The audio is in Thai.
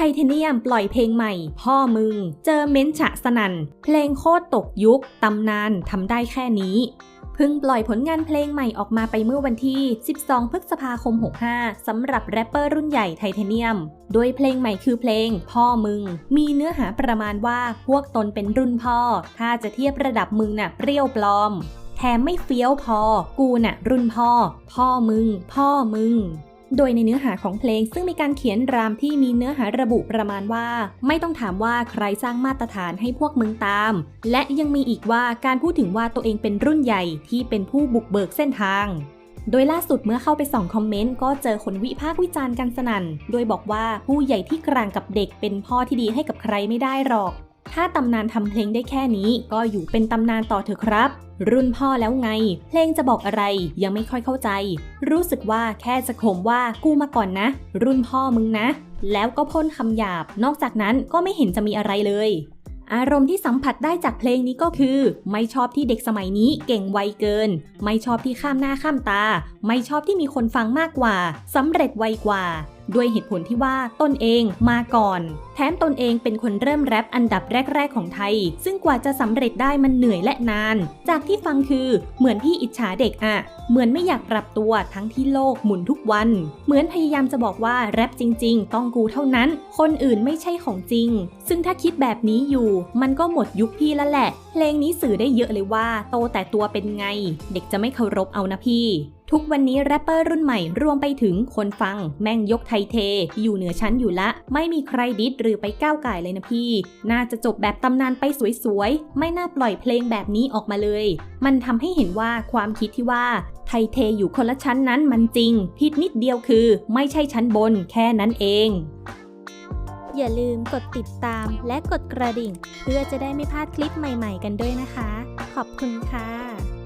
ไทเทเนียมปล่อยเพลงใหม่ พ่อมึง เจอเม้นฉะสนันเพลงโคตรตกยุค ตำนานทำได้แค่นี้เพิ่งปล่อยผลงานเพลงใหม่ออกมาไปเมื่อวันที่ 12 พฤษภาคม 65 สำหรับแรปเปอร์รุ่นใหญ่ไทเทเนียม โดยเพลงใหม่คือเพลง พ่อมึง มีเนื้อหาประมาณว่าพวกตนเป็นรุ่นพ่อ ถ้าจะเทียบระดับมึงน่ะเปรี้ยวปลอม แถมไม่เฟี้ยวพอ กูน่ะรุ่นพ่อ พ่อมึง พ่อมึง โดยในเนื้อหาของเพลงซึ่งมีการเขียนรามที่มีเนื้อหาระบุประมาณว่า ไม่ต้องถามว่าใครสร้างมาตรฐานให้พวกมึงตาม และยังมีอีกว่าการพูดถึงว่าตัวเองเป็นรุ่นใหญ่ที่เป็นผู้บุกเบิกเส้นทางโดยล่าสุดเมื่อเข้าไปส่องคอมเมนต์ก็เจอคนวิพากษ์วิจารณ์กันสนั่น โดยบอกว่าผู้ใหญ่ที่กลางกับเด็กเป็นพ่อที่ดีให้กับใครไม่ได้หรอก ถ้าตำนานทำเพลงได้แค่นี้ก็อยู่เป็นตำนานต่อเถอะครับ รุ่นพ่อแล้วไง เพลงจะบอกอะไรยังไม่ค่อยเข้าใจ รู้สึกว่าแค่จะข่มว่ากูมาก่อนนะ รุ่นพ่อมึงนะ แล้วก็พ่นคำหยาบ นอกจากนั้นก็ไม่เห็นจะมีอะไรเลยอารมณ์ที่สัมผัสได้จากเพลงนี้ก็คือ ไม่ชอบที่เด็กสมัยนี้เก่งไวเกิน ไม่ชอบที่ข้ามหน้าข้ามตา ไม่ชอบที่มีคนฟังมากกว่าสำเร็จไวกว่า ด้วยเหตุผลที่ว่าตนเองมาก่อน แถมตนเองเป็นคนเริ่มแรปอันดับแรก ๆ ของไทย ซึ่งกว่าจะสำเร็จได้มันเหนื่อยและนาน จากที่ฟังคือเหมือนพี่อิจฉาเด็กอะเหมือนไม่อยากปรับตัวทั้งที่โลกหมุนทุกวัน เหมือนพยายามจะบอกว่าแรปจริง ๆ ต้องกูเท่านั้น คนอื่นไม่ใช่ของจริง ซึ่งถ้าคิดแบบนี้อยู่ มันก็หมดยุคพี่แล้วแหละ เพลงนี้สื่อได้เยอะเลยว่า โตแต่ตัวเป็นไง เด็กจะไม่เคารพเอานะพี่ ทุกวันนี้แรปเปอร์รุ่นใหม่รวมไปถึงคนฟัง แม่งยกไทยเท อยู่เหนือชั้นอยู่ละ ไม่มีใครดิดหรือไปก้าวไก่เลยนะพี่ น่าจะจบแบบตำนานไปสวยๆ ไม่น่าปล่อยเพลงแบบนี้ออกมาเลย มันทำให้เห็นว่าความคิดที่ว่าไทยเทอยู่คนละชั้นนั้นมันจริง ผิดนิดเดียวคือ ไม่ใช่ชั้นบนแค่นั้นเอง อย่าลืมกดติดตามและกดกระดิ่ง เพื่อจะได้ไม่พลาดคลิปใหม่ ๆ กันด้วยนะคะ ขอบคุณค่ะ